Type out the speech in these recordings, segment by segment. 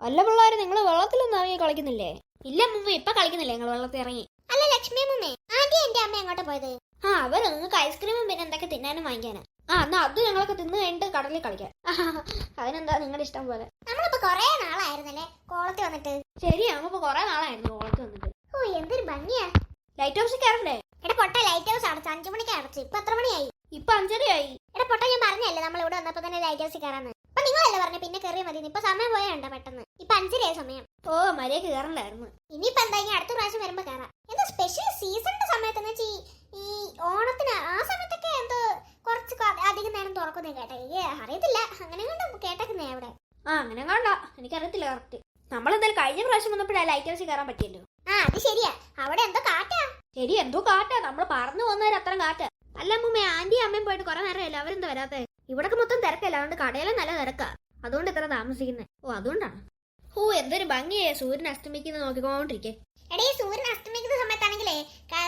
അല്ല പിള്ളേരെ നിങ്ങൾ വെള്ളത്തിലൊന്നും ഇറങ്ങി കളിക്കുന്നില്ലേ? ഇല്ല മുമ്പ് ഇപ്പൊ കളിക്കുന്നില്ലേ നിങ്ങൾ വെള്ളത്തിൽ ഇറങ്ങി? അല്ല ലക്ഷ്മി മുമ്മേ ആദ്യം എന്റെ അമ്മ എങ്ങോട്ട് പോയത്. ആ അവർ നിങ്ങൾക്ക് ഐസ്ക്രീമും പിന്നെ എന്തൊക്കെ തിന്നാനും വാങ്ങിക്കാനാ. ആ എന്നാ അത് ഞങ്ങളൊക്കെ തിന്നു കഴിഞ്ഞിട്ട് കടലിൽ കളിക്കാം. അതിനെന്താ നിങ്ങളുടെ ഇഷ്ടം പോലെ? നമ്മളിപ്പോ കൊറേ നാളായിരുന്നല്ലേ കോളത്തിൽ വന്നിട്ട്? ശരി നമ്മളിപ്പോ കൊറേ നാളായിരുന്നു കോളത്തിൽ വന്നിട്ട്. ഓ എന്തൊരു ഭംഗിയാ. ലൈറ്റ് ഹൗസിൽ കയറണ്ടേ എടാ പൊട്ട ലൈറ്റ് ഹൗസ് അടച്ചു. അഞ്ചു മണിക്ക് അടച്ചു. ഇപ്പൊ എത്ര മണിയായി? ഇപ്പൊ അഞ്ചരയായി. എടാ പൊട്ട ഞാൻ പറഞ്ഞല്ലേ നമ്മൾ ഇവിടെ വന്നപ്പോ തന്നെ ലൈറ്റ് ഹൗസിൽ കയറാന്ന്. പറഞ്ഞ പിന്നെ കയറിയ മതി ഇപ്പൊ സമയം പോയാണ്ട പെട്ടെന്ന്? ഇപ്പൊ അഞ്ചരയായ സമയം. ഓ മര്യാദ കയറണ്ടായിരുന്നു ഇനിയിപ്പോ എന്താ ഇനി അടുത്ത പ്രാവശ്യം വരുമ്പോ കയറാം എന്തോ സ്പെഷ്യൽ സീസണിന്റെ സമയത്ത് എന്ന് വെച്ചാൽ ഈ ഓണത്തിന് ആ സമയത്തൊക്കെ എന്തോ കുറച്ച് അധികം നേരം തുറക്കുന്നേ കേട്ടെ. എനിക്ക് അറിയത്തില്ല. അങ്ങനെ കണ്ടോ കേട്ടേക്കുന്നേ അവിടെ. ആ അങ്ങനെ കണ്ടോ എനിക്കറിയത്തില്ല കറക്റ്റ് നമ്മളെന്തായാലും കഴിഞ്ഞ പ്രാവശ്യം വന്നപ്പോഴാ ലൈറ്റ് ഹൗസിൽ കയറാൻ പറ്റിയല്ലോ. ആ അത് ശരിയാ. അവിടെ എന്തോ കാറ്റാ. ശരി എന്തോ കാറ്റാ. നമ്മൾ പറഞ്ഞു പോകുന്നവർ അത്ര കാറ്റാ. അല്ല അമ്മൂമ്മ ആന്റി അമ്മയും പോയിട്ട് കുറെ നേരമല്ല അവരെന്താ വരാത്തെ? ഇവിടൊക്കെ മൊത്തം തിരക്കല്ല. അതുകൊണ്ട് കടയിലും നല്ല തിരക്കാ. അതുകൊണ്ട് ഇത്ര താമസിക്കുന്നത് ഓ അതുകൊണ്ടാണ്? ഓ എന്തൊരു ഭംഗിയായ സൂര്യൻ അസ്തമിക്കുന്നത് നോക്കിക്കൊണ്ടിരിക്കേ. എടേ സൂര്യൻ അസ്തമിക്കുന്ന സമയത്താണെങ്കിലേ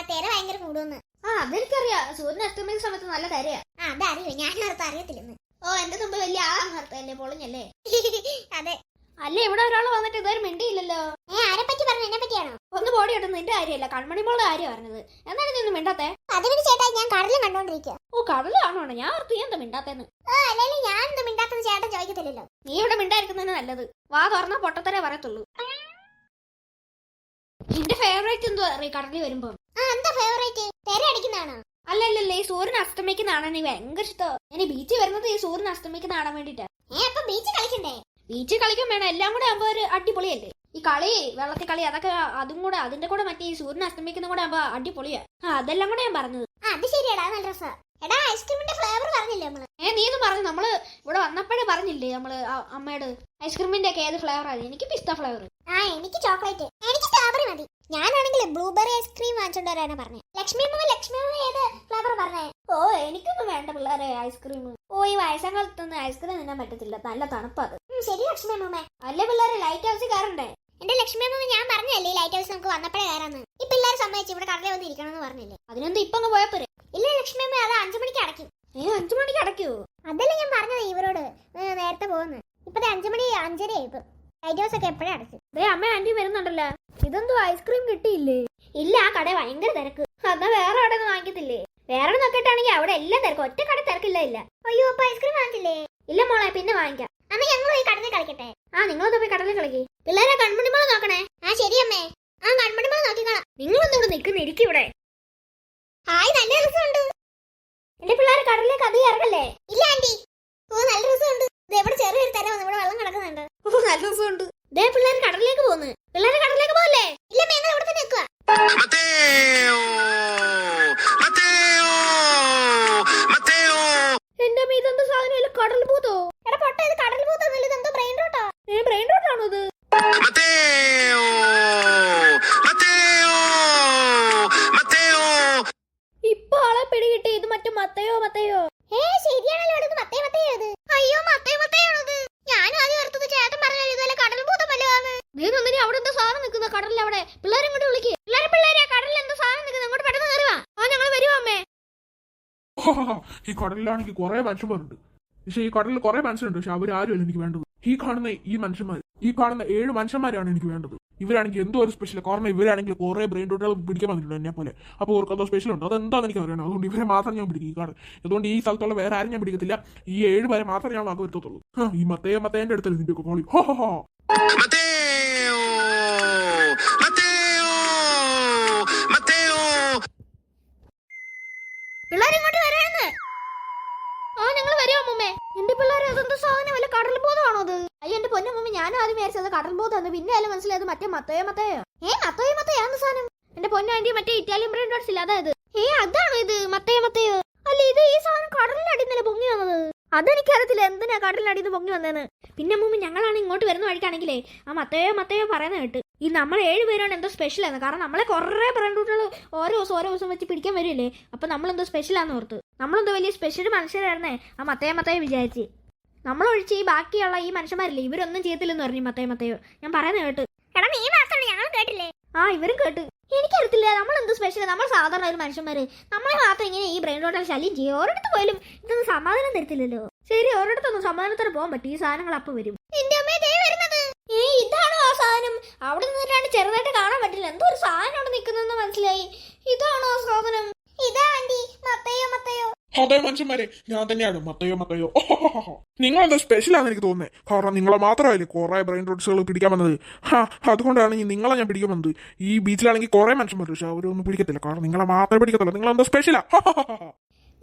തേര ഭയങ്കര കൂടുമെന്ന് ആ അതെനിക്കറിയാം. സൂര്യൻ അസ്തമിക്കുന്ന സമയത്ത് നല്ല തരയാ. ആ അതറിയോ ഞാൻ അർത്ഥം അറിയത്തില്ലെന്ന്. ഓ എന്റെ തുമ്പ് വലിയ ആ നിർത്തല്ലേ പൊളിഞ്ഞല്ലേ? അതെ. അല്ലേ ഇവിടെ ഒരാൾ വന്നിട്ട് ഇതുവരെ മിണ്ടിയില്ലല്ലോ. ഏ പറ്റി പറഞ്ഞു എന്നെ പറ്റിയാണോ? ഒന്ന് ബോഡി ഇട്ടു നിന്റെ കാര്യമല്ല കൺമണി മോളുടെ കാര്യം പറഞ്ഞത്. എന്നാണ് നീ ഒന്നും മിണ്ടാത്തെ? അതിന് ചേട്ടാ ഞാൻ കടലിൽ കണ്ടോണ്ടിരിക്കുക ഓ കടലാണോ ഞാൻ ഓർത്തു ഞാൻ എന്താ മിണ്ടാത്തേന്ന്? ഓ അല്ലെങ്കിൽ ഞാൻ എന്താ മിണ്ടാത്തെന്ന് ചേട്ടൻ ചോദിക്കത്തില്ലല്ലോ. നീ ഇവിടെ മിണ്ടായിരിക്കുന്നതിന് നല്ലത്. വാ തുറന്ന പൊട്ടത്തരേ പറയത്തുള്ളൂ. നിന്റെ ഫേവറേറ്റ് എന്തോ അറിയ കടലിൽ വരുമ്പോ? ആ എന്താ ഫേവറേറ്റ് തെര അടിക്കുന്നതാണോ? അല്ലല്ലല്ല ഈ സൂര്യൻ അസ്തമിക്കുന്നതാണ് നീ ഭയങ്കര ഇഷ്ടം. ഇനി ബീച്ചിൽ വരുന്നത് ഈ സൂര്യൻ അസ്തമിക്കുന്ന കാണാൻ വേണ്ടിട്ടാ ഏ അപ്പൊ ബീച്ച് കളിക്കണ്ടേ? ബീച്ചിൽ കളിക്കാൻ വേണം. എല്ലാം കൂടെ ആകുമ്പോ ഒരു അടിപൊളിയല്ലേ? ഈ കളി വെള്ളത്തിൽ കളി അതൊക്കെ അതും കൂടെ അതിന്റെ കൂടെ മറ്റേ ഈ സൂര്യൻ അസ്തമിക്കുന്ന കൂടെ ആകുമ്പോ അടിപൊളിയാ. ആ അതെല്ലാം കൂടെ ഞാൻ പറഞ്ഞത്. അത് ശരിയാടാ നല്ല രസാ. എടാ ഐസ്ക്രീമിന്റെ ഫ്ലേവർ പറഞ്ഞില്ലേ നമ്മൾ? ഏ നീ ഒന്ന് പറഞ്ഞു നമ്മൾ ഇവിടെ വന്നപ്പോഴേ പറഞ്ഞില്ലേ നമ്മൾ അമ്മയുടെ? ഐസ്ക്രീമിന്റെ ഒക്കെ ഏത് ഫ്ലേവർ ആണ് എനിക്ക് പിസ്ത ഫ്ലേവർ. ആ എനിക്ക് ചോക്ലേറ്റ്. എനിക്ക് സ്ട്രോബെറി മതി. ഞാനാണെങ്കിൽ ബ്ലൂബെറി ഐസ്ക്രീം വാങ്ങിച്ചോണ്ട് വരാനാ പറഞ്ഞത് ലക്ഷ്മി അമ്മ ലക്ഷ്മി അമ്മ ഏത് ഫ്ലേവർ പറഞ്ഞേ? ഓ എനിക്കൊന്നും വേണ്ട പിള്ളേരെ ഐസ്ക്രീം. ഓ ഈ വയസ്സാം കാലത്തൊന്നും ഐസ്ക്രീം തിന്നാൻ പറ്റത്തില്ല. നല്ല തണുപ്പത് ശരി ലക്ഷ്മി അമ്മ അല്ലേ പിള്ളേരെ? ലൈറ്റ് ഹൗസിൽ കയറണ്ടേ? എന്റെ ലക്ഷ്മി അമ്മ ഞാൻ പറഞ്ഞല്ലേ ലൈറ്റ് ഹൗസ് നമുക്ക് വന്നപ്പോഴേ കയറാന്ന്? ഈ പിള്ളേർ സമ്മതിച്ച് ഇവിടെ കടലിൽ വന്ന് ഇരിക്കണമെന്ന് പറഞ്ഞില്ലേ? അതിനെന്ത് ഇപ്പൊ അങ്ങ് ഇല്ല ലക്ഷ്മി അമ്മ അത് അഞ്ചു മണിക്ക് അടയ്ക്കും. ഏ അഞ്ചു മണിക്ക് അടയ്ക്കോ? അതല്ലേ ഞാൻ പറഞ്ഞത് ഇവരോട് നേരത്തെ പോകുന്നു. ഇപ്പത്തെ അഞ്ചു മണി അഞ്ചര ഇപ്പൊ. ലൈറ്റ് ഹൗസ് ഒക്കെ എപ്പോഴും അടച്ചു ദേ അമ്മ ആന്റി വരുന്നുണ്ടല്ലോ. ഇതെന്തോ ഐസ്ക്രീം കിട്ടിയില്ലേ? ഇല്ല ആ കട ഭയങ്കര തിരക്ക്. അതാ വേറെ അവിടെ ഒന്നും വാങ്ങിക്കത്തില്ലേ? വേറെ നോക്കിട്ടാണെങ്കിൽ അവിടെ എല്ലാം തിരക്കും ഒറ്റ കട തിരക്കില്ല ഇല്ല. അയ്യോ അപ്പൊ ഐസ്ക്രീം വാങ്ങിച്ചില്ലേ? ഇല്ല മോളെ പിന്നെ വാങ്ങിക്കാം. അമ്മ ഞങ്ങൾ പോയി കടലിൽ കളിക്കട്ടെ? ആ നിങ്ങളൊന്ന് പോയി കടലിൽ കളിക്ക്. പിള്ളേരെ കൺമണി മോളെ നോക്കണേ. ആ ശരി അമ്മേ. ആ കൺമണിമാ നോക്കിക്കളാം നിങ്ങളൊന്നും ഇവിടെ നിൽക്കുന്ന? ഇരിക്കും ഇവിടെ. ഹായ് നല്ല രസമുണ്ട്. എന്റെ പിള്ളേരെ കടലിലേക്ക് അധികം ഇറങ്ങല്ലേ? ഇല്ല ആന്റി. ഓ നല്ല രസമുണ്ട്. ഇത് എവിടെ ചെറിയൊരു തരം നമ്മുടെ ഇവിടെ വെള്ളം കിടക്കുന്നുണ്ട്. ഓ നല്ല രസമുണ്ട്. ദേ പിള്ളേർ കടലിലേക്ക് പോകുന്നു പിള്ളേരെ കടലിലേക്ക് പോകല്ലേ ഇല്ല മേന ഇവിടെ തന്നെ നിൽക്കുക! എന്റെ മീതെന്ത് സാധനം? കടൽ പൂതോ നീ നന്ദിനി അവിടെ എന്താ സാധനം നിൽക്കുന്ന കടലിൽ അവിടെ. പിള്ളേരെ ഇങ്ങോട്ട് വിളിക്ക്. പിള്ളേരെ പിള്ളേരെ കടലിൽ എന്താ സാധനം നിൽക്കുന്നത്? അങ്ങോട്ട് പെട്ടെന്ന് കയറുവാ ആ ഞങ്ങൾ വരുവാ അമ്മേ. ഈ കടലിലാണെങ്കിൽ കുറെ മനുഷ്യന്മാരുണ്ട്. പക്ഷെ ഈ കടലിൽ കുറെ മനുഷ്യരുണ്ട്. പക്ഷെ അവരാരുമല്ല എനിക്ക് വേണ്ടത്. ഈ കാണുന്ന ഈ മനുഷ്യന്മാർ ഈ കാണുന്ന ഏഴ് മനുഷ്യന്മാരാണ് എനിക്ക് വേണ്ടത്. ഇവരാണെങ്കിൽ എന്തോ ഒരു സ്പെഷ്യൽ കാരണം ഇവരാണെങ്കിൽ കുറെ ബ്രെയിൻ ഡോട്ടുകൾ പിടിക്കാൻ വന്നിട്ടുണ്ട് എന്നെ പോലെ. അപ്പോൾ അവർക്ക് എന്തോ സ്പെഷ്യൽ ഉണ്ട്. അതെന്താണെന്ന് എനിക്ക് അറിയണം. അതുകൊണ്ട് ഇവരെ മാത്രം ഞാൻ പിടിക്കും ഈ കടൽ അതുകൊണ്ട് ഈ സ്ഥലത്തുള്ള വേറെ ആരും ഞാൻ പിടിക്കത്തില്ല. ഈ ഏഴ് പേരെ മാത്രമേ ഞാൻ വാക്ക് വരുത്തത്തുള്ളൂ ഈ മത്തേ മത്തേന്റെ അടുത്തല്ലേ നിന്റെ കോളി. ഹോ ഹോ ഹോ. Matteo! പിള്ളേരെ ഇങ്ങോട്ട് വരാന്ന് ആ ഞങ്ങൾ വരും അമ്മേ എന്റെ പിള്ളേരെ അതെന്താ സാധനം? കടൽ ബോധമാണോ അത്? അയ്യോ എന്റെ പൊന്നമ്മ ഞാനും കടൽ ബോധമാണ് പിന്നെ അല്ല മനസ്സിലായത് മറ്റേ മത്തയോ മത്തയോ? ഏ മത്തയോ മത്തയോ? ആണ് സാധനം? എന്റെ പൊന്നാണ്ടി മറ്റേ ഇറ്റാലിയൻ ബ്രാൻഡ് ഡോട്ട്സ് ഇല്ല അതായത് ഏ അതാണോ ഇത്? മത്തയോ മത്തയോ? അല്ല ഇത് ഈ സാധനം കടലിനടിന്നല്ലേ പൊങ്ങി വന്നത്? അതെനിക്കറിയത്തില്ല. എന്തിനാ കടലിനടിന്ന് പൊങ്ങി വന്നതെന്ന് പിന്നെ മുമ്പ് ഞങ്ങളാണ് ഇങ്ങോട്ട് വരുന്ന വഴിക്കാണെങ്കിലേ ആ മത്തയോ മത്തയോ പറയുന്ന കേട്ട്. ഈ നമ്മൾ ഏഴ് പേരാണ് എന്തോ സ്പെഷ്യൽ ആണ് കാരണം നമ്മളെ കുറേ ബ്രെയിൻ ഓരോ ദിവസം ഓരോ ദിവസം വെച്ച് പിടിക്കാൻ വരില്ലേ അപ്പൊ നമ്മളെന്തോ സ്പെഷ്യലാന്ന് ഓർത്ത്. നമ്മളെന്തോ വലിയ സ്പെഷ്യൽ മനുഷ്യരായിരുന്നേ ആ മത്തയ മത്തയോ വിചാരിച്ച്. നമ്മളൊഴിച്ച് ഈ ബാക്കിയുള്ള ഈ മനുഷ്യന്മാരില്ലേ ഇവരൊന്നും ചെയ്യത്തില്ലെന്ന് പറഞ്ഞു മത്തയ മത്തയോ. ഞാൻ പറയുന്നത് കേട്ട്. എടാ നീ മാത്രമല്ല? ഞങ്ങൾ കേട്ടില്ലേ? ആ ഇവരും കേട്ട്. എനിക്കറിയത്തില്ല. നമ്മൾ സ്പെഷ്യൽ നമ്മൾ സാധാരണ ഒരു മനുഷ്യന്മാര്. നമ്മളെ മാത്രം ഇങ്ങനെ ഈ ബ്രെയിൻ റോട്ടാൽ ശല്യം ചെയ്യും. ഓരോടത്ത് പോലും ഇതൊന്നും സമാധാനം തരത്തില്ലല്ലോ. ശരി ഓരോടത്തൊന്നും സമാധാനത്തിന് പോകാൻ പറ്റും ഈ സാധനങ്ങൾ അപ്പൊ വരും. എന്റെ അമ്മ ദേ വരുന്നത്. ഏ ഇതാണോ ആ സാധനം? അവിടെ നിന്നിട്ടാണ് ചെറുതായിട്ട് കാണാൻ പറ്റില്ല. എന്തോ ഒരു സാധനം അവിടെ നിൽക്കുന്നതെന്ന് മനസ്സിലായി. ഇതാണോ ആ സാധനം? ഇതാ അതെ മനുഷ്യന്മാരെ ഞാൻ തന്നെയാണ്. മത്തയോ മത്തയോ. നിങ്ങളെന്താ സ്പെഷ്യലാണെന്ന് എനിക്ക് തോന്നുന്നത് കാരണം നിങ്ങളെ മാത്രമല്ലേ കുറെ ബ്രെയിൻ റോഡ്സുകൾ പിടിക്കാൻ വന്നത്. ഹാ അതുകൊണ്ടാണ് ഈ നിങ്ങളെ ഞാൻ പിടിക്കാൻ വന്നത്. ഈ ബീച്ചിലാണെങ്കിൽ കുറെ മനുഷ്യന്മാർ പക്ഷെ അവരൊന്നും പിടിക്കത്തില്ല. കാരണം നിങ്ങളെ മാത്രമേ പിടിക്കത്തുള്ളൂ. നിങ്ങളെന്താ സ്പെഷ്യലാ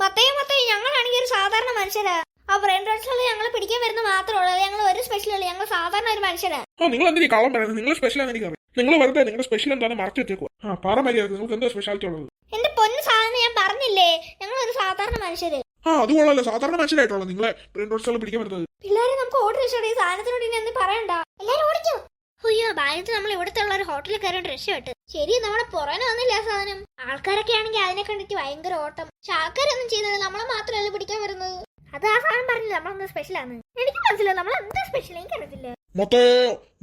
മത്തയോ മത്തയോ ഞങ്ങളാണെങ്കിൽ ഒരു സാധാരണ മനുഷ്യരാ. ആ ബ്രെയിൻ റോഡ്സുകൾ ഞങ്ങൾ പിടിക്കാൻ വരുന്ന മാത്രമേ ഞങ്ങൾ ഒരു സ്പെഷ്യൽ അല്ല. ഞങ്ങൾ സാധാരണ ഒരു മനുഷ്യരാണ് ആ നിങ്ങൾ എന്തിനാ കള്ളം പറയുന്നത്? നിങ്ങൾ സ്പെഷ്യലാണെന്ന് എനിക്കറിയാം. നിങ്ങൾ വെറുതെ നിങ്ങളുടെ സ്പെഷ്യൽ എന്താണെന്ന് മറച്ചു വെച്ചേക്കുക ആ പറ മര്യാദ നിങ്ങൾക്ക് എന്താ സ്പെഷ്യാലിറ്റി ഉള്ളത്? എന്റെ പൊന്ന് സാധനം ഞാൻ പറഞ്ഞില്ലേ? ഞങ്ങൾ ഒരു സാധാരണ മനുഷ്യര്. ആ അത് കൊള്ളാലോ. സാധാരണ മനുഷ്യരായിട്ടുള്ള നിങ്ങളെ ബ്രെയിൻ റോഡ്സുകൾ പിടിക്കാൻ വരുന്നത്. പിള്ളേരെ നമുക്ക് ഓർഡർ രക്ഷപ്പെട്ടു ഈ സാധനത്തിനോട് ഇനി ഒന്നും പറയണ്ട. എല്ലാരും ഓടിക്കോ. അയ്യോ ഭാഗ്യത്തിൽ നമ്മൾ ഇവിടുത്തെ ഉള്ള ഒരു ഹോട്ടലിൽ കയറിയിട്ട് രക്ഷപ്പെട്ട് ശരി നമ്മളെ പുറമെ വന്നില്ല ആ സാധനം? ആൾക്കാരൊക്കെ ആണെങ്കിൽ അതിനെ കണ്ടിട്ട് ഭയങ്കര ഓട്ടം. പക്ഷെ ആൾക്കാരൊന്നും ചെയ്യുന്നത് നമ്മളെ മാത്രമല്ല പിടിക്കാൻ വരുന്നത്. അത് ആ സാധനം പറഞ്ഞില്ല നമ്മളെന്താ സ്പെഷ്യൽ ആണ് എനിക്ക് മനസ്സിലായി നമ്മൾ എന്താ സ്പെഷ്യൽ എനിക്ക് അറിയത്തില്ല മൊത്തേ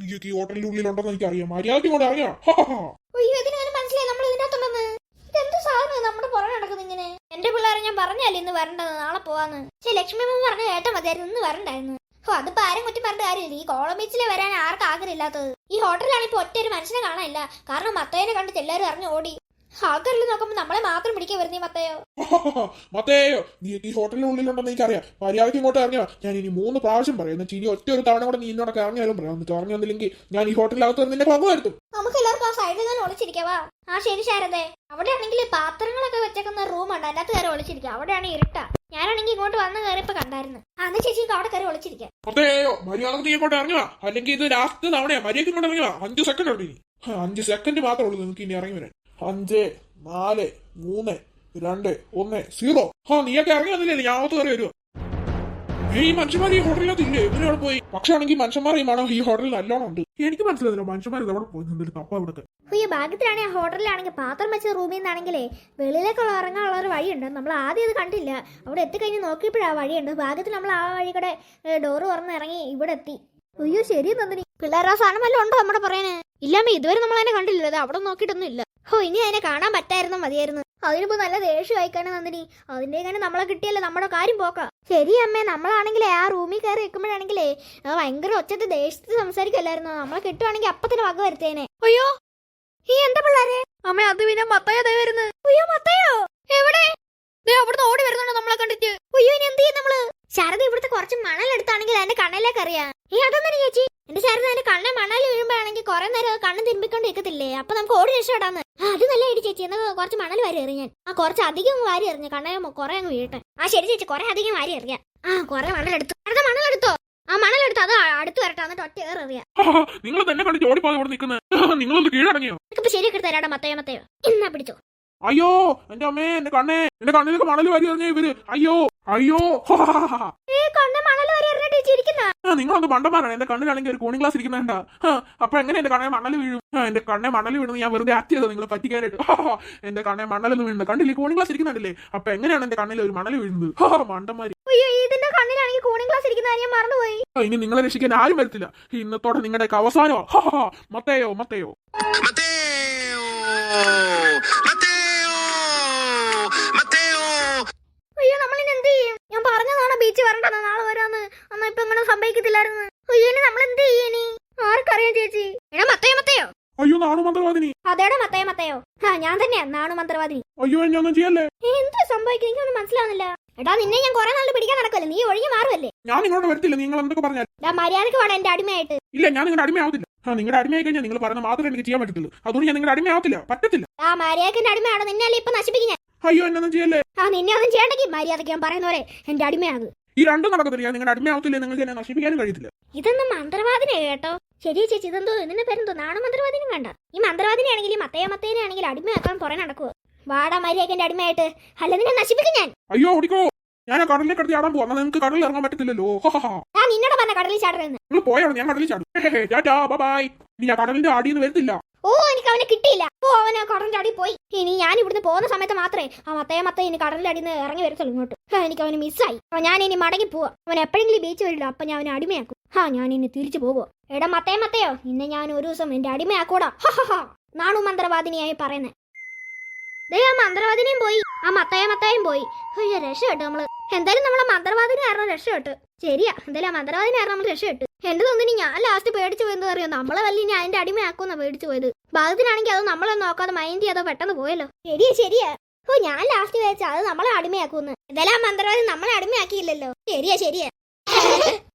നിങ്ങൾക്ക് ഈ ഹോട്ടലിന്റെ ഉള്ളിലുണ്ടെന്ന് എനിക്കറിയാം. മര്യാദയ്ക്ക് കൊണ്ട് അറിയാം അയ്യോ ഞാൻ മനസ്സിലായി നമ്മൾ ഇതിനകത്തുണ്ടെന്ന് ഇതെന്ത് സാധനം നമ്മുടെ പുറമെ നടക്കുന്നത് ഇങ്ങനെ? എന്റെ പിള്ളേരെ ഞാൻ പറഞ്ഞല്ലേ ഇന്ന് വരണ്ടത് നാളെ പോവാന്ന്. പക്ഷെ ലക്ഷ്മി അമ്മ പറഞ്ഞ ഏട്ടം മതിയായിരുന്നു ഇന്ന് വരണ്ടായിരുന്നു. ഓ അതിപ്പോ ആരും കുറ്റി പറഞ്ഞ കാര്യമില്ല. ഈ കോളം ബീച്ചിലെ വരാൻ ആർക്കും ആഗ്രഹമില്ലാത്തത്. ഈ ഹോട്ടലിലാണ് ഇപ്പൊ ഒറ്റ ഒരു മനുഷ്യനെ കാണാനില്ല. കാരണം മത്തയനെ കണ്ടിട്ട് എല്ലാവരും അറിഞ്ഞു ഓടി. ആൾക്കാരിൽ നോക്കുമ്പോ നമ്മളെ മാത്രം പിടിക്കാൻ വരുന്നേ മത്തയോ? മത്തേയോ നീ ഈ ഹോട്ടലിന്റെ ഉള്ളിലുണ്ടെന്ന് എനിക്കറിയാം. മര്യാദയ്ക്ക് ഇങ്ങോട്ട് ഇറങ്ങിയോ ഞാൻ ഇനി മൂന്ന് പ്രാവശ്യം പറയാം. എന്നിട്ട് ഇനി ഒറ്റ ഒരു തവണ കൂടെ നീ ഇന്നോടൊക്കെ ഇറങ്ങിയാലും പറയാം. എന്നിട്ട് ഇറങ്ങി വന്നില്ലെങ്കിൽ ഞാൻ ഈ ഹോട്ടലിനകത്ത് നിന്നെ പങ്കു വരുത്തും നമുക്ക് എല്ലാവർക്കും ആ സൈഡിൽ നിന്ന് ഒളിച്ചിരിക്കാവാ. ആ ശരി ശാരദേ. അവിടെ ആണെങ്കിൽ പാത്രങ്ങളൊക്കെ വെച്ചേക്കുന്ന റൂമുണ്ട് അതിനകത്ത് കയറി ഒളിച്ചിരിക്കുക അവിടെയാണ് ഇരുട്ടാ. ഞാനാണെങ്കിൽ ഇങ്ങോട്ട് വന്ന് കയറിയപ്പോ കണ്ടായിരുന്നു. അന്ന് ചേച്ചിക്ക് അവിടെ കയറി ഒളിച്ചിരിക്കാം. മത്തേയോ മര്യാദയ്ക്ക് നീ ഇങ്ങോട്ട് ഇറങ്ങുക അല്ലെങ്കിൽ ഇത് ലാസ്റ്റ് തവണയാ. മര്യാദ ഇങ്ങോട്ട് ഇറങ്ങുക അഞ്ച് സെക്കൻഡ് ഉണ്ട് ഇനി. അഞ്ച് സെക്കൻഡ് മാത്രമേ ഉള്ളൂ. നിങ്ങൾക്ക് ഇനി ഇറങ്ങി വരാൻ. അഞ്ച് നാല് മൂന്ന് രണ്ട് ഒന്ന് സീറോ. ആ നീയൊക്കെ ഇറങ്ങി വന്നില്ലേ ഞാൻ അകത്ത് കയറി വരുവാ. ഈ മനുഷ്യന്മാർ ഈ ഹോട്ടലിനകത്ത് ഇല്ലേ? ഇവരവിടെ പോയി? പക്ഷെ ആണെങ്കിൽ മനുഷ്യന്മാർ ഈ ഹോട്ടലിൽ നല്ലോണം ഉണ്ട്. എനിക്ക് മനസ്സിലായില്ല മനുഷ്യന്മാർ അവിടെ പോയി നിന്നിട്ട് തപ്പ അവിടുത്തെ ഈ ഭാഗ്യത്തിലാണെങ്കിൽ ഹോട്ടലിലാണെങ്കിൽ പാത്രം വെച്ച റൂമിൽ നിന്നാണെങ്കിലേ വെളിയിലേക്കുള്ള ഇറങ്ങാനുള്ള ഒരു വഴിയുണ്ട്. നമ്മൾ ആദ്യം ഇത് കണ്ടില്ല. അവിടെ എത്തിക്കഴിഞ്ഞ് നോക്കിയപ്പോഴാ വഴിയുണ്ട്. ഭാഗ്യത്തിൽ നമ്മൾ ആ വഴി കൂടെ ഡോറ് തുറന്ന് ഇറങ്ങി ഇവിടെ എത്തി. അയ്യോ ശരി നന്ദിനി പിള്ളേർ ആ സാധനം വല്ലതും ഉണ്ടോ നമ്മുടെ പറയാന് ഇല്ലാമേ ഇതുവരെ നമ്മൾ അതിനെ കണ്ടില്ല അത് അവിടെ നോക്കിയിട്ടൊന്നും ഇല്ല. ഓ ഇനി അതിനെ കാണാൻ പറ്റായിരുന്നു മതിയായിരുന്നു. അതിനിപ്പോ നല്ല ദേഷ്യം ദേഷ്യമായിക്കാണ് നന്ദിനി. അതിന്റെ കാര്യം നമ്മളെ കിട്ടിയല്ലോ നമ്മുടെ കാര്യം പോക്ക. ശരി അമ്മേ നമ്മളാണെങ്കിലേ ആ റൂമിൽ കയറി വെക്കുമ്പോഴാണെങ്കിലേ ഭയങ്കര ഒച്ചത്തെ ദേഷ്യത്തിൽ സംസാരിക്കല്ലായിരുന്നു നമ്മളെ കിട്ടുവാണെങ്കിൽ അപ്പൊ തന്നെ വക വരുത്തേനെ അയ്യോ ഈ എന്താ പിള്ളാരെ? അമ്മ അത് പിന്നെ മത്തയോ ദേ വരുന്നു. അയ്യോ മത്തയോ? എവിടെ? ദേ അവിടുന്ന് ഓടി വരുന്നുണ്ടോ നമ്മളെ കണ്ടിട്ട്. അയ്യോ ഇനി എന്ത് ചെയ്യും നമ്മൾ? ശാരദ ഇവിടുത്തെ കുറച്ച് മണൽ എടുത്താണെങ്കിൽ അതിന്റെ കണ്ണിലേക്ക് അറിയാം ഈ അതൊന്നും ചേച്ചി. എന്റെ ശാരദ അതിന്റെ കണ്ണ് മണൽ വീഴുമ്പോഴാണെങ്കിൽ കുറെ നേരം കണ്ണ് തിരുമ്പിക്കൊണ്ട് നിൽക്കത്തില്ലേ? അപ്പൊ നമുക്ക് ഓടി രക്ഷപ്പെടാന്ന്. അത് നല്ല ഇടി ചേച്ചി. എന്നാ കുറച്ച് മണൽ വാരി എറിയാൻ ആ കുറച്ച് അധികം വാരി എറിഞ്ഞു. കണ്ണേ കുറെ അങ്ങ് വീഴട്ടെ. ആ ശരി ചേച്ചി കുറെ അധികം വാരി എറിയാം ആ കുറെ മണൽ എടുത്തു അടുത്ത മണൽ എടുത്തോ ആ മണൽ എടുത്തു അത് അടുത്ത് വരട്ടെ എന്നിട്ട് ഒറ്റ ഏറെ നിങ്ങൾ തന്നെ ഇവിടെ നിൽക്കുന്നത് നിങ്ങളൊന്ന് കീഴടങ്ങിയോ? ഇപ്പൊ ശരിയാക്കി തരാടാ മത്തയോ മത്തയോ എന്നാ പിടിച്ചോ? അയ്യോ എന്റെ അമ്മേ എന്റെ കണ്ണേ എന്റെ കണ്ണിലേക്ക് മണൽ വാരി എറിഞ്ഞ ഇവർ. അയ്യോ അയ്യോ. കണ്ണ് മണൽ ചിരിക്കുന്ന ആ, നിങ്ങളൊന്ന് പണ്ടന്മാരാണ് എന്റെ കണ്ണിലാണെങ്കിൽ ഒരു കൂണിംഗ് ക്ലാസ് ഇരിക്കുന്നുണ്ട. അപ്പൊ എങ്ങനെ എന്റെ കണ്ണെ മണൽ വീഴും? എന്റെ കണ്ണെ മണൽ വീഴുന്നു ഞാൻ വെറുതെ ആക്ട് ചെയ്തത് നിങ്ങൾ പറ്റിക്കാനായിട്ട്. എന്റെ കണ്ണെ മണലൊന്നും വീഴുന്നത് കണ്ടില്ലേ? കൂണിംഗ് ക്ലാസ് ഇരിക്കുന്നുണ്ടല്ലേ? അപ്പൊ എങ്ങനെയാണ് എന്റെ കണ്ണിൽ ഒരു മണൽ വീഴുന്നത്? ഹാ, മണ്ടന്മാര്. അയ്യോ ഇതിന്റെ കണ്ണിലാണെങ്കിൽ കൂണിംഗ് ഗ്ലാസ് ഇരിക്കുന്ന ഞാൻ മറന്നുപോയി. ഇനി നിങ്ങളെ രക്ഷിക്കാൻ ആരും വരത്തില്ല. ഇന്നത്തോടെ നിങ്ങളുടെ അവസാനമോ. ഹാ, മത്തേയോ മത്തയോ. മത്തയോ Matteo! Matteo! Matteo! അയ്യോ നമ്മൾ ഇനി എന്ത് ചെയ്യും ഞാൻ പറഞ്ഞതാണ് ബീച്ച് വരണ്ടെന്ന് നാളെ വരാന്ന് അന്ന് ഇപ്പൊ ഇങ്ങനെ സംഭവിക്കത്തില്ലായിരുന്നു അയ്യോ ഇനി നമ്മൾ എന്ത് ചെയ്യണി ആർക്കറിയാം ചേച്ചി? എടാ മത്തയോ മത്തയോ. അയ്യോ നാണു മന്ത്രവാദിനി. അതേടാ മത്തയോ മത്തയോ. ആ ഞാൻ തന്നെയാ നാണു മന്ത്രവാദിനി. അയ്യോ ഞാനൊന്നും ചെയ്യല്ലേ? എന്ത് സംഭവിക്കുന്നത്? എനിക്കൊന്നും മനസ്സിലാവുന്നില്ല. എടാ നിന്നെ ഞാൻ കുറെ നാൾ പിടിക്കാൻ നടക്കല്ലേ നീ ഒഴിഞ്ഞു മാറുമല്ലേ ഞാൻ നിങ്ങളോട് വരത്തില്ല നിങ്ങൾ എന്തൊക്കെ പറഞ്ഞാൽ ഡാ മര്യാദയ്ക്ക് വേണം എന്റെ അടിമയായിട്ട്. ഇല്ല ഞാൻ നിങ്ങളുടെ അടിമയാവത്തില്ല. ആ നിങ്ങളുടെ അടിമയായി കഴിഞ്ഞാൽ നിങ്ങൾ പറഞ്ഞ മാത്രമേ എനിക്ക് ചെയ്യാൻ പറ്റത്തുള്ളൂ. അതുകൊണ്ട് ഞാൻ നിങ്ങളുടെ അടിമയാവത്തില്ല പറ്റത്തില്ല. ആ മര്യാദയ്ക്ക് എന്റെ അടിമയാണോ? നിന്നെ അല്ലേ ഇപ്പൊ നശിപ്പിക്കുന്ന? അയ്യോ എന്നൊന്നും ചെയ്യല്ലേ? ആ നിന്നെ ഒന്നും ചെയ്യണ്ടെങ്കിൽ മര്യാദയ്ക്ക് ഞാൻ പറയുന്നവരെ എന്റെ അടിമയാകും. ഈ രണ്ടും നടക്കത്തില്ല. പറയാം നിങ്ങളുടെ അടിമയാവത്തില്ലേ? നിങ്ങൾക്ക് എന്നെ നശിപ്പിക്കാനും കഴിയത്തില്ല. ഇതൊന്നും മന്ത്രവാദിനെ കേട്ടോ? ശരി ചേച്ചി ഇതെന്തോ ഇതിന്റെ പേരെന്തോ? നാണു മന്ത്രവാദിനും വേണ്ട. ഈ മന്ത്രവാദിനെ ആണെങ്കിൽ മത്തയ മത്തേനെ ആണെങ്കിൽ അടിമയാക്കാൻ കുറെ നടക്കുവോ. വാടാ മര്യാദയ്ക്ക് എന്റെ അടിമയായിട്ട്. അല്ല നിന്നെ നശിപ്പിക്കും ഞാൻ. അയ്യോ ഓടിക്കോ. ഞാൻ ആ കടത്തി ആടാൻ പോവാ. നിങ്ങൾക്ക് കടലിൽ ഇറങ്ങാൻ പറ്റത്തില്ലല്ലോ. ഞാൻ നിന്നോട് പറഞ്ഞ കടലിൽ ചാടരുന്ന് നിങ്ങൾ പോയാണ് ഞാൻ കടലിൽ ചാടും. ടാറ്റാ ബൈ ഇനി ഞാൻ കടലിന്റെ അടിയിൽ നിന്ന് വരുന്നില്ല ഓ എനിക്ക് അവനെ കിട്ടിയില്ല. ഓ അവനെ ആ കടലിന്റെ അടി പോയി. ഇനി ഞാൻ ഇവിടുന്ന് പോകുന്ന സമയത്ത് മാത്രമേ ആ മത്തയ മത്തേ ഇനി കടലിന്റെ അടിയിൽ നിന്ന് ഇറങ്ങി വരത്തുള്ളൂ ഇങ്ങോട്ട്. ആ, എനിക്ക് അവന് മിസ്സായി അപ്പൊ ഞാൻ ഇനി മടങ്ങി പോവാ. അവൻ എപ്പോഴെങ്കിലും ബീച്ച് വരില്ല അപ്പൊ ഞാൻ അവനെ അടിമയാക്കും. ഹാ ഞാൻ ഇനി തിരിച്ചു പോവോ. എടാ മത്തേ മത്തയോ നിന്നെ ഞാൻ ഒരു ദിവസം എന്റെ അടിമയാക്കൂടാ. നാണു മന്ത്രവാദിനിയായി പറയുന്നത് ദേ ആ മന്ത്രവാദിനിയും പോയി. ആ മത്തയ മത്തയും പോയി. അയ്യോ രക്ഷപ്പെട്ടു നമ്മൾ. എന്തായാലും നമ്മളെ മന്ത്രവാദിനി കാരണം രക്ഷപ്പെട്ടു? ശരിയാ എന്തായാലും ആ മന്ത്രവാദിനി കാരണം നമ്മൾ രക്ഷപ്പെട്ടു? എന്റെ തോന്നി ഞാൻ ലാസ്റ്റ് പേടിച്ചു പോയെന്ന് പറയുമോ നമ്മളെ വല്ല ഇനി അതിന്റെ അടിമയാക്കുമെന്നാ പേടിച്ചു പോയത്. ഭാഗത്തിനാണെങ്കിൽ അത് നമ്മളെ നോക്കാതെ മൈൻഡ് ചെയ്യാതെ പെട്ടെന്ന് പോയല്ലോ. ശരിയാ ശരിയാ. ഓ ഞാൻ ലാസ്റ്റ് വിചാരിച്ച അത് നമ്മളെ അടിമയാക്കൂന്ന് ഇതെല്ലാം മന്ത്രവാദി നമ്മളെ അടിമയാക്കിയില്ലല്ലോ. ശരിയാ ശരിയാ.